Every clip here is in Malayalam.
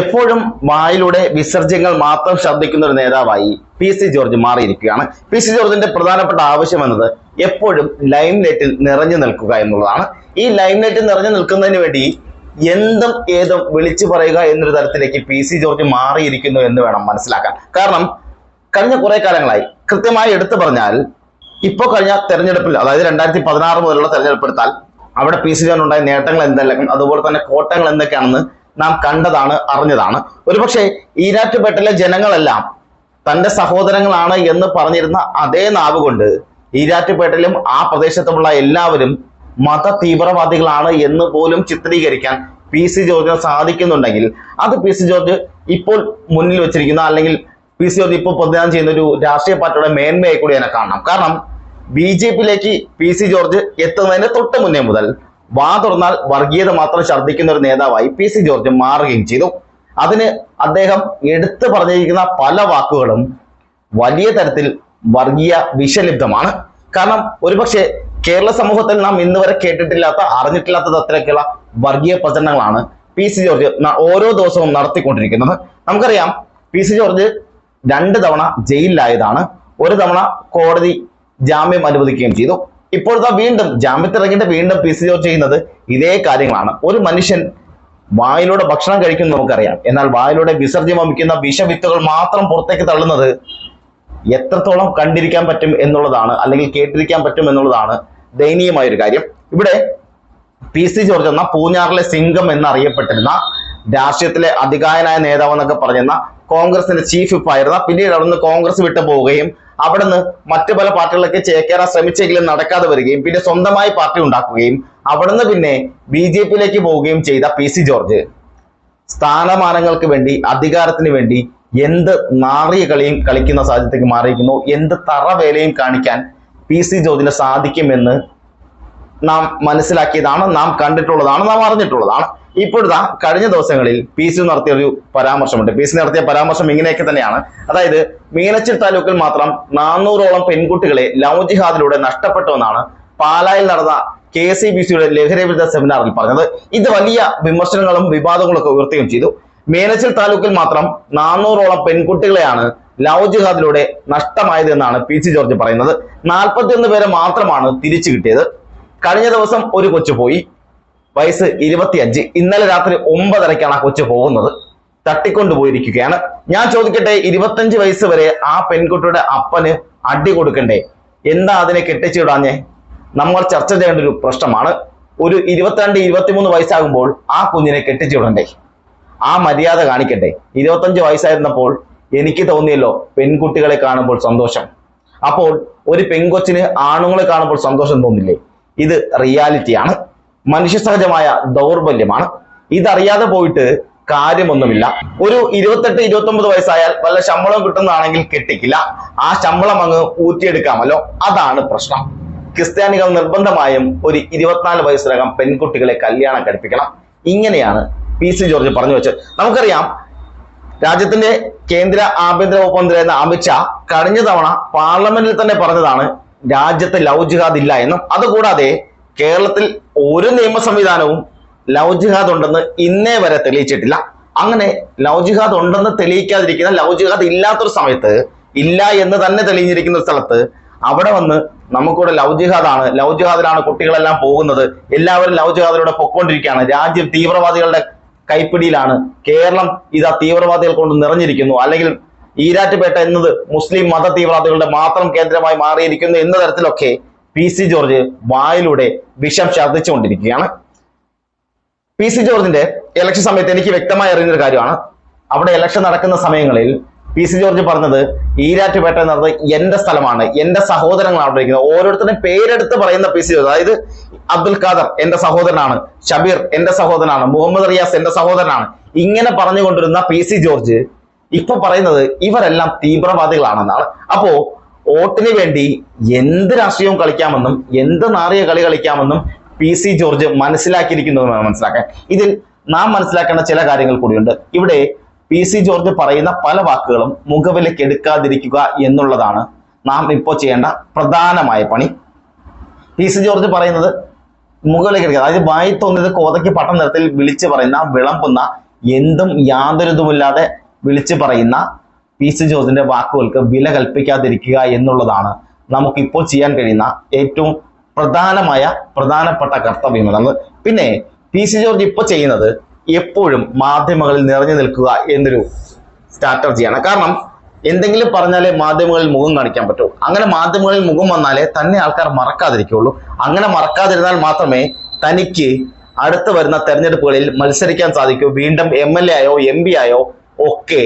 എപ്പോഴും വായിലൂടെ വിസർജ്യങ്ങൾ മാത്രം ശബ്ദിക്കുന്ന ഒരു നേതാവായി പി സി ജോർജ് മാറിയിരിക്കുകയാണ്. പി സി ജോർജിന്റെ പ്രധാനപ്പെട്ട ആവശ്യം എന്നത് എപ്പോഴും ലൈം ലൈറ്റിൽ നിറഞ്ഞു നിൽക്കുക എന്നുള്ളതാണ്. ഈ ലൈം ലൈറ്റിൽ നിറഞ്ഞു നിൽക്കുന്നതിന് വേണ്ടി എന്തും ഏതും വിളിച്ചു പറയുക എന്നൊരു തരത്തിലേക്ക് പി സി ജോർജ് മാറിയിരിക്കുന്നു എന്ന് വേണം മനസ്സിലാക്കാൻ. കാരണം കഴിഞ്ഞ കുറെ കാലങ്ങളായി കൃത്യമായി എടുത്തു പറഞ്ഞാൽ ഇപ്പോൾ കഴിഞ്ഞ തെരഞ്ഞെടുപ്പിൽ അതായത് രണ്ടായിരത്തി പതിനാറ് മുതലുള്ള തെരഞ്ഞെടുപ്പ് എടുത്താൽ അവിടെ പി സി ജോർജ് ഉണ്ടായ നേട്ടങ്ങൾ എന്തെല്ലാം അതുപോലെ തന്നെ കോട്ടങ്ങൾ എന്തൊക്കെയാണെന്ന് നാം കണ്ടതാണ് അറിഞ്ഞതാണ്. ഒരുപക്ഷെ ഈരാറ്റുപേട്ടിലെ ജനങ്ങളെല്ലാം തന്റെ സഹോദരങ്ങളാണ് എന്ന് പറഞ്ഞിരുന്ന അതേ നാവ് കൊണ്ട് ഈരാറ്റുപേട്ടിലും ആ പ്രദേശത്തുമുള്ള എല്ലാവരും മത തീവ്രവാദികളാണ് എന്ന് പോലും ചിത്രീകരിക്കാൻ പി സി ജോർജിന് സാധിക്കുന്നുണ്ടെങ്കിൽ അത് പി സി ജോർജ് ഇപ്പോൾ മുന്നിൽ വെച്ചിരിക്കുന്ന അല്ലെങ്കിൽ പി സി ജോർജ് ഇപ്പോൾ പ്രതിദാനം ചെയ്യുന്ന ഒരു രാഷ്ട്രീയ പാർട്ടിയുടെ മേന്മയെ കൂടി എന്നെ കാണണം. കാരണം ബി ജെ പിയിലേക്ക് പി സി ജോർജ് എത്തുന്നതിന് തൊട്ട് മുന്നേ മുതൽ വാ തുറന്നാൽ വർഗീയത മാത്രം ഛർദ്ദിക്കുന്ന ഒരു നേതാവായി പി സി ജോർജ് മാറുകയും ചെയ്തു. അതിന് അദ്ദേഹം എടുത്തു പറഞ്ഞിരിക്കുന്ന പല വാക്കുകളും വലിയ തരത്തിൽ വർഗീയ വിഷലിപ്തമാണ്. കാരണം ഒരുപക്ഷെ കേരള സമൂഹത്തിൽ നാം ഇന്ന് വരെ കേട്ടിട്ടില്ലാത്ത അറിഞ്ഞിട്ടില്ലാത്ത തരത്തിലൊക്കെയുള്ള വർഗീയ പ്രചരണങ്ങളാണ് പി സി ജോർജ് ഓരോ ദിവസവും നടത്തിക്കൊണ്ടിരിക്കുന്നത്. നമുക്കറിയാം പി സി ജോർജ് രണ്ട് തവണ ജയിലിലായതാണ്. ഒരു തവണ കോടതി ജാമ്യം അനുവദിക്കുകയും ചെയ്തു. ഇപ്പോഴത്തെ വീണ്ടും ജാമ്യത്തിൽ ഇറങ്ങിയിട്ട് വീണ്ടും പി സി ജോർജ് ചെയ്യുന്നത് ഇതേ കാര്യങ്ങളാണ്. ഒരു മനുഷ്യൻ വായിലൂടെ ഭക്ഷണം കഴിക്കും നമുക്കറിയാം. എന്നാൽ വായിലൂടെ വിസർജ്യം വമിക്കുന്ന വിഷവിത്തുകൾ മാത്രം പുറത്തേക്ക് തള്ളുന്നത് എത്രത്തോളം കണ്ടിരിക്കാൻ പറ്റും എന്നുള്ളതാണ് അല്ലെങ്കിൽ കേട്ടിരിക്കാൻ പറ്റും എന്നുള്ളതാണ് ദയനീയമായ ഒരു കാര്യം. ഇവിടെ പി സി ജോർജ് എന്ന പൂഞ്ഞാറിലെ സിംഗം എന്നറിയപ്പെട്ടിരുന്ന രാഷ്ട്രീയത്തിലെ അധികായനായ നേതാവ് എന്നൊക്കെ പറഞ്ഞിരുന്ന കോൺഗ്രസിന്റെ ചീഫ് വിപ്പായിരുന്ന പിന്നീട് അവിടുന്ന് കോൺഗ്രസ് വിട്ടു പോവുകയും അവിടുന്ന് മറ്റു പല പാർട്ടികളൊക്കെ ചേക്കേറാൻ ശ്രമിച്ചെങ്കിലും നടക്കാതെ വരികയും പിന്നെ സ്വന്തമായി പാർട്ടി ഉണ്ടാക്കുകയും അവിടുന്ന് പിന്നെ ബി ജെ പിയിലേക്ക് പോവുകയും ചെയ്ത പി സി ജോർജ്. സ്ഥാനമാനങ്ങൾക്ക് വേണ്ടി അധികാരത്തിന് വേണ്ടി എന്ത് നാറിയ കളിയും കളിക്കുന്ന സാഹചര്യത്തേക്ക് മാറിയിരിക്കുന്നു എന്ത് തറവേലയും കാണിക്കാൻ പി സി ജോർജിന് സാധിക്കുമെന്ന് നാം മനസ്സിലാക്കിയതാണ് നാം കണ്ടിട്ടുള്ളതാണ് നാം അറിഞ്ഞിട്ടുള്ളതാണ്. ഇപ്പോഴത്തെ കഴിഞ്ഞ ദിവസങ്ങളിൽ പി സി നടത്തിയ ഒരു പരാമർശമുണ്ട്. പി സി നടത്തിയ പരാമർശം ഇങ്ങനെയൊക്കെ തന്നെയാണ്. അതായത് മീനച്ചിൽ താലൂക്കിൽ മാത്രം നാനൂറോളം പെൺകുട്ടികളെ ലവ് ജിഹാദിലൂടെ നഷ്ടപ്പെട്ടുവെന്നാണ് പാലായിൽ നടന്ന കെ സി ബി സിയുടെ ലഹരി വിരുദ്ധ സെമിനാറിൽ പറഞ്ഞത്. ഇത് വലിയ വിമർശനങ്ങളും വിവാദങ്ങളും ഒക്കെ ഉയർത്തുകയും ചെയ്തു. മീനച്ചിൽ താലൂക്കിൽ മാത്രം നാനൂറോളം പെൺകുട്ടികളെയാണ് ലവ് ജിഹാദിലൂടെ നഷ്ടമായത് എന്നാണ് പി സി ജോർജ് പറയുന്നത്. നാൽപ്പത്തിയൊന്ന് പേരെ മാത്രമാണ് തിരിച്ചു കിട്ടിയത്. കഴിഞ്ഞ ദിവസം ഒരു കൊച്ചു പോയി. വയസ്സ് ഇരുപത്തിയഞ്ച്. ഇന്നലെ രാത്രി ഒമ്പതരയ്ക്കാണ് ആ കൊച്ചു പോകുന്നത്. തട്ടിക്കൊണ്ടുപോയിരിക്കുകയാണ് ഞാൻ ചോദിക്കട്ടെ ഇരുപത്തഞ്ച് വയസ്സ് വരെ ആ പെൺകുട്ടിയുടെ അപ്പന് അടി കൊടുക്കണ്ടേ? എന്താ അതിനെ കെട്ടിച്ചിടാഞ്ഞേ? നമ്മൾ ചർച്ച ചെയ്യേണ്ട ഒരു പ്രശ്നമാണ്. ഒരു ഇരുപത്തിരണ്ട് ഇരുപത്തിമൂന്ന് വയസ്സാകുമ്പോൾ ആ കുഞ്ഞിനെ കെട്ടിച്ചിടണ്ടേ? ആ മര്യാദ കാണിക്കട്ടെ ഇരുപത്തഞ്ച് വയസ്സായിരുന്നപ്പോൾ എനിക്ക് തോന്നിയല്ലോ പെൺകുട്ടികളെ കാണുമ്പോൾ സന്തോഷം. അപ്പോൾ ഒരു പെൺകൊച്ചിന് ആണുങ്ങളെ കാണുമ്പോൾ സന്തോഷം തോന്നില്ലേ? ഇത് റിയാലിറ്റിയാണ് മനുഷ്യ സഹജമായ ദൗർബല്യമാണ്. ഇതറിയാതെ പോയിട്ട് കാര്യമൊന്നുമില്ല. ഒരു ഇരുപത്തെട്ട് ഇരുപത്തി ഒമ്പത് വയസ്സായാൽ വല്ല ശമ്പളം കിട്ടുന്നതാണെങ്കിൽ കെട്ടിക്കില്ല. ആ ശമ്പളം അങ്ങ് ഊറ്റിയെടുക്കാമല്ലോ. അതാണ് പ്രശ്നം. ക്രിസ്ത്യാനികൾ നിർബന്ധമായും ഒരു ഇരുപത്തിനാല് വയസ്സിനകം പെൺകുട്ടികളെ കല്യാണം കഴിപ്പിക്കണം. ഇങ്ങനെയാണ് പി സി ജോർജ് പറഞ്ഞു വെച്ചത്. നമുക്കറിയാം രാജ്യത്തിന്റെ കേന്ദ്ര ആഭ്യന്തര വകുപ്പ് മന്ത്രിയായിരുന്ന അമിത്ഷാ കഴിഞ്ഞ തവണ പാർലമെന്റിൽ തന്നെ പറഞ്ഞതാണ് രാജ്യത്ത് ലവ് ജിഹാദ് ഇല്ല എന്നും. അതുകൂടാതെ കേരളത്തിൽ ഒരു നിയമ സംവിധാനവും ലവ് ജിഹാദ് ഉണ്ടെന്ന് ഇന്നേ വരെ തെളിയിച്ചിട്ടില്ല. അങ്ങനെ ലവ് ജിഹാദ് ഉണ്ടെന്ന് തെളിയിക്കാതിരിക്കുന്ന ലവ് ജിഹാദ് ഇല്ലാത്തൊരു സമയത്ത് ഇല്ല എന്ന് തന്നെ തെളിഞ്ഞിരിക്കുന്ന സ്ഥലത്ത് അവിടെ വന്ന് നമുക്കിവിടെ ലവ് ജിഹാദാണ് ലവ് ജിഹാദിലാണ് കുട്ടികളെല്ലാം പോകുന്നത്. എല്ലാവരും ലവ് ജിഹാദിലൂടെ പൊക്കോണ്ടിരിക്കുകയാണ് രാജ്യം തീവ്രവാദികളുടെ കൈപ്പിടിയിലാണ്. കേരളം ഇതാ തീവ്രവാദികൾ കൊണ്ട് നിറഞ്ഞിരിക്കുന്നു. അല്ലെങ്കിൽ ഈരാറ്റുപേട്ട എന്നത് മുസ്ലിം മത തീവ്രവാദികളുടെ മാത്രം കേന്ദ്രമായി മാറിയിരിക്കുന്നു എന്ന തരത്തിലൊക്കെ പി സി ജോർജ് വായിലൂടെ വിഷം ഛർദ്ദിച്ചുകൊണ്ടിരിക്കുകയാണ്. പി സി ജോർജിന്റെ ഇലക്ഷൻ സമയത്ത് എനിക്ക് വ്യക്തമായി അറിയുന്ന ഒരു കാര്യമാണ്. അവിടെ ഇലക്ഷൻ നടക്കുന്ന സമയങ്ങളിൽ പി സി ജോർജ് പറഞ്ഞത് ഈരാറ്റുപേട്ട എന്നത് എന്റെ സ്ഥലമാണ് എന്റെ സഹോദരങ്ങളാണ് അവിടെ ഇരിക്കുന്നത്. ഓരോരുത്തരും പേരെടുത്ത് പറയുന്ന പി സി ജോർജ് അതായത് അബ്ദുൽ ഖാദർ എന്റെ സഹോദരനാണ് ഷബീർ എന്റെ സഹോദരനാണ് മുഹമ്മദ് റിയാസ് എന്റെ സഹോദരനാണ്. ഇങ്ങനെ പറഞ്ഞുകൊണ്ടിരുന്ന പി സി ജോർജ് ഇപ്പൊ പറയുന്നത് ഇവരെല്ലാം തീവ്രവാദികളാണെന്നാണ്. അപ്പോ വോട്ടിന് വേണ്ടി എന്ത് രാഷ്ട്രീയവും കളിക്കാമെന്നും എന്ത് നാറിയ കളി കളിക്കാമെന്നും പി സി ജോർജ് മനസ്സിലാക്കിയിരിക്കുന്നത് വേണം മനസ്സിലാക്കാൻ. ഇതിൽ നാം മനസ്സിലാക്കേണ്ട ചില കാര്യങ്ങൾ കൂടിയുണ്ട്. ഇവിടെ പി സി ജോർജ് പറയുന്ന പല വാക്കുകളും മുഖവിലേക്ക് എടുക്കാതിരിക്കുക എന്നുള്ളതാണ് നാം ഇപ്പോൾ ചെയ്യേണ്ട പ്രധാനമായ പണി. പി സി ജോർജ് പറയുന്നത് മുകളിലേക്ക് എടുക്കുക അതായത് വായി തോന്നിയത് കോതയ്ക്ക് പട്ടം നിരത്തിൽ വിളിച്ചു പറയുന്ന വിളമ്പുന്ന എന്തും യാതൊരിതുമില്ലാതെ വിളിച്ചു പറയുന്ന പി സി ജോർജിന്റെ വാക്കുകൾക്ക് വില കൽപ്പിക്കാതിരിക്കുക എന്നുള്ളതാണ് നമുക്കിപ്പോൾ ചെയ്യാൻ കഴിയുന്ന ഏറ്റവും പ്രധാനമായ പ്രധാനപ്പെട്ട കർത്തവ്യം എന്നത്. പിന്നെ പി സി ജോർജ് ഇപ്പോൾ ചെയ്യുന്നത് എപ്പോഴും മാധ്യമങ്ങളിൽ നിറഞ്ഞു നിൽക്കുക എന്നൊരു സ്ട്രാറ്റജിയാണ്. കാരണം എന്തെങ്കിലും പറഞ്ഞാലേ മാധ്യമങ്ങളിൽ മുഖം കാണിക്കാൻ പറ്റൂ. അങ്ങനെ മാധ്യമങ്ങളിൽ മുഖം വന്നാലേ തന്നെ ആൾക്കാർ മറക്കാതിരിക്കുള്ളൂ അങ്ങനെ മറക്കാതിരുന്നാൽ മാത്രമേ തനിക്ക് അടുത്ത് വരുന്ന തെരഞ്ഞെടുപ്പുകളിൽ മത്സരിക്കാൻ സാധിക്കൂ. വീണ്ടും എം എൽ എ ആയോ എം പി ആയോ ഒക്കെ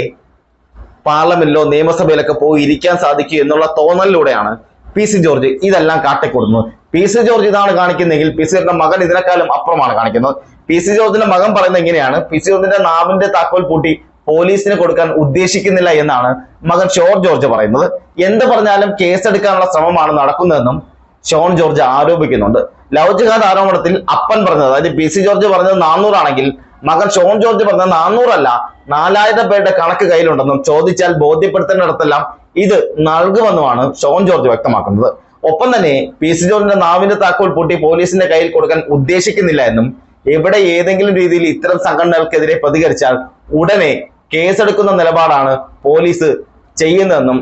പാർലമെന്റിലോ നിയമസഭയിലൊക്കെ പോയി ഇരിക്കാൻ സാധിക്കും എന്നുള്ള തോന്നലിലൂടെയാണ് പി സി ജോർജ് ഇതെല്ലാം കാട്ടിക്കൊടുക്കുന്നത് പി സി ജോർജ് ഇതാണ് കാണിക്കുന്നതെങ്കിൽ പി സി ജോർജിന്റെ മകൻ ഇതിനേക്കാളും അപ്പുറമാണ് കാണിക്കുന്നത്. പി സി ജോർജിന്റെ മകൻ പറയുന്നത് എങ്ങനെയാണ്? പി സി ജോർജിന്റെ നാവിന്റെ താക്കോൽ പൂട്ടി പോലീസിന് കൊടുക്കാൻ ഉദ്ദേശിക്കുന്നില്ല എന്നാണ് മകൻ ഷോൺ ജോർജ് പറയുന്നത്. എന്ത് പറഞ്ഞാലും കേസെടുക്കാനുള്ള ശ്രമമാണ് നടക്കുന്നതെന്നും ഷോൺ ജോർജ് ആരോപിക്കുന്നുണ്ട്. ലവ് ജിഹാദ് ആരോപണത്തിൽ അപ്പൻ പറഞ്ഞത് അതായത് പി സി ജോർജ് പറഞ്ഞത് നാനൂറാണെങ്കിൽ മകൻ ഷോൺ ജോർജ് പറഞ്ഞ നാനൂറല്ല നാലായിരം പേരുടെ കണക്ക് കയ്യിലുണ്ടെന്നും ചോദിച്ചാൽ ബോധ്യപ്പെടുത്തേണ്ടിടത്തെല്ലാം ഇത് നൽകുമെന്നുമാണ് ഷോൺ ജോർജ് വ്യക്തമാക്കുന്നത്. ഒപ്പം തന്നെ പി സി ജോർജിന്റെ നാവിന്റെ താക്കോൽ പൂട്ടി പോലീസിന്റെ കയ്യിൽ കൊടുക്കാൻ ഉദ്ദേശിക്കുന്നില്ല എന്നും എവിടെ ഏതെങ്കിലും രീതിയിൽ ഇത്തരം സംഘടനകൾക്കെതിരെ പ്രതികരിച്ചാൽ ഉടനെ കേസെടുക്കുന്ന നിലപാടാണ് പോലീസ് ചെയ്യുന്നതെന്നും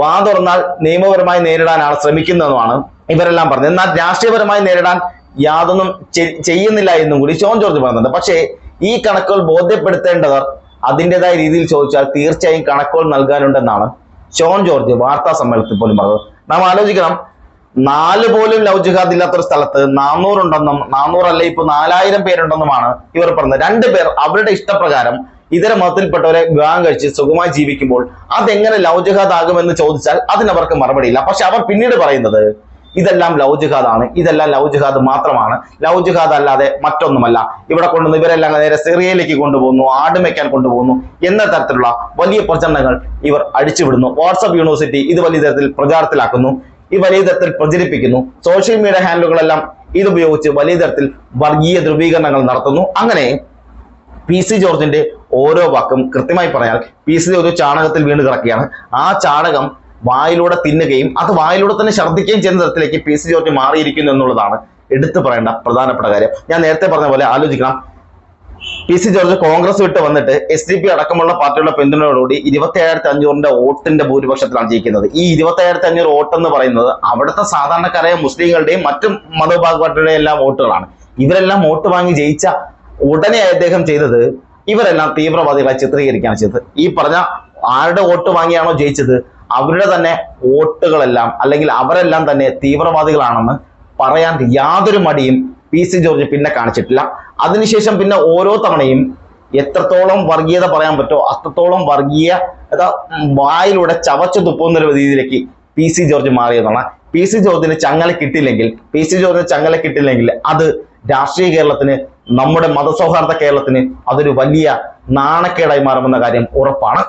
വാ തുറന്നാൽ നിയമപരമായി നേരിടാനാണ് ശ്രമിക്കുന്നതെന്നുമാണ് ഇവരെല്ലാം പറഞ്ഞത്. എന്നാൽ രാഷ്ട്രീയപരമായി നേരിടാൻ യാതൊന്നും ചെയ്യുന്നില്ല എന്നും കൂടി ഷോൺ ജോർജ് പറയുന്നുണ്ട്. പക്ഷേ ഈ കണക്കുകൾ ബോധ്യപ്പെടുത്തേണ്ടവർ അതിന്റെതായ രീതിയിൽ ചോദിച്ചാൽ തീർച്ചയായും കണക്കുകൾ നൽകാനുണ്ടെന്നാണ് ഷോൺ ജോർജ് വാർത്താ സമ്മേളനത്തിൽ പോലും പറഞ്ഞത്. നാം ആലോചിക്കണം നാല് പോലും ലവ് ജിഹാദ് ഇല്ലാത്തൊരു സ്ഥലത്ത് നാനൂറുണ്ടെന്നും നാനൂറല്ല ഇപ്പൊ നാലായിരം പേരുണ്ടെന്നുമാണ് ഇവർ പറഞ്ഞത്. രണ്ട് പേർ അവരുടെ ഇഷ്ടപ്രകാരം ഇതര മതത്തിൽപ്പെട്ടവരെ വിവാഹം കഴിച്ച് സുഖമായി ജീവിക്കുമ്പോൾ അതെങ്ങനെ ലവ് ജിഹാദ് ആകുമെന്ന് ചോദിച്ചാൽ അതിനവർക്ക് മറുപടിയില്ല. പക്ഷെ അവർ പിന്നീട് പറയുന്നത് ഇതെല്ലാം ലവ് ജിഹാദ് ആണ്. ഇതെല്ലാം ലവ് ജിഹാദ് മാത്രമാണ്. ലവ് ജിഹാദ് അല്ലാതെ മറ്റൊന്നുമല്ല. ഇവിടെ കൊണ്ടുവന്ന് ഇവരെല്ലാം നേരെ സിറിയയിലേക്ക് കൊണ്ടുപോകുന്നു ആടുമയ്ക്കാൻ കൊണ്ടുപോകുന്നു എന്ന തരത്തിലുള്ള വലിയ പ്രചരണങ്ങൾ ഇവർ അടിച്ചുവിടുന്നു. വാട്സപ്പ് യൂണിവേഴ്സിറ്റി ഇത് വലിയ തരത്തിൽ പ്രചാരത്തിലാക്കുന്നു. ഈ വലിയ തരത്തിൽ പ്രചരിപ്പിക്കുന്നു. സോഷ്യൽ മീഡിയ ഹാൻഡിലുകളെല്ലാം ഇതുപയോഗിച്ച് വലിയ തരത്തിൽ വർഗീയ ധ്രുവീകരണങ്ങൾ നടത്തുന്നു. അങ്ങനെ പി സി ജോർജിന്റെ ഓരോ വാക്കും കൃത്യമായി പറയാൻ പി സി ഒരു ചാണകത്തിൽ വീണ് കിടക്കുകയാണ്. ആ ചാണകം വായിലൂടെ തിന്നുകയും അത് വായിലൂടെ തന്നെ ഛർദ്ദിക്കുകയും ചെയ്യുന്ന തരത്തിലേക്ക് പി സി ജോർജ് മാറിയിരിക്കുന്നു എന്നുള്ളതാണ് എടുത്തു പറയേണ്ട പ്രധാനപ്പെട്ട കാര്യം. ഞാൻ നേരത്തെ പറഞ്ഞ പോലെ ആലോചിക്കണം. പി സി ജോർജ് കോൺഗ്രസ് വിട്ട് വന്നിട്ട് എസ് ഡി പി അടക്കമുള്ള പാർട്ടികളുടെ പിന്തുണയോടുകൂടി ഇരുപത്തി ഏഴായിരത്തി അഞ്ഞൂറിന്റെ വോട്ടിന്റെ ഭൂരിപക്ഷത്തിലാണ് ജയിക്കുന്നത്. ഈ ഇരുപത്തി ഏഴായിരത്തി അഞ്ഞൂറ് വോട്ട് എന്ന് പറയുന്നത് അവിടുത്തെ സാധാരണക്കാരായ മുസ്ലിങ്ങളുടെയും മറ്റു മതവിഭാഗങ്ങളുടെയും എല്ലാം വോട്ടുകളാണ്. ഇവരെല്ലാം വോട്ട് വാങ്ങി ജയിച്ച ഉടനെ അദ്ദേഹം ചെയ്തത് ഇവരെല്ലാം തീവ്രവാദികളെ ചിത്രീകരിക്കുകയാണ് ചെയ്തത്. ഈ പറഞ്ഞ ആരുടെ വോട്ട് വാങ്ങിയാണോ ജയിച്ചത്? അവരുടെ തന്നെ വോട്ടുകളെല്ലാം അല്ലെങ്കിൽ അവരെല്ലാം തന്നെ തീവ്രവാദികളാണെന്ന് പറയാൻ യാതൊരു മടിയും പി സി ജോർജ് പിന്നെ കാണിച്ചിട്ടില്ല. അതിനുശേഷം പിന്നെ ഓരോ തവണയും എത്രത്തോളം വർഗീയത പറയാൻ പറ്റുമോ അത്രത്തോളം വർഗീയ അതാ വായിലൂടെ ചവച്ചു തുപ്പുന്ന ഒരു രീതിയിലേക്ക് പി സി ജോർജ് മാറിയതാണ് പി സി ജോർജിന് ചങ്ങല കിട്ടില്ലെങ്കിൽ പി സി ജോർജിന് ചങ്ങല കിട്ടില്ലെങ്കിൽ അത് രാഷ്ട്രീയ കേരളത്തിന് നമ്മുടെ മതസൗഹാർദ്ദ കേരളത്തിന് അതൊരു വലിയ നാണക്കേടായി മാറുമെന്ന കാര്യം ഉറപ്പാണ്.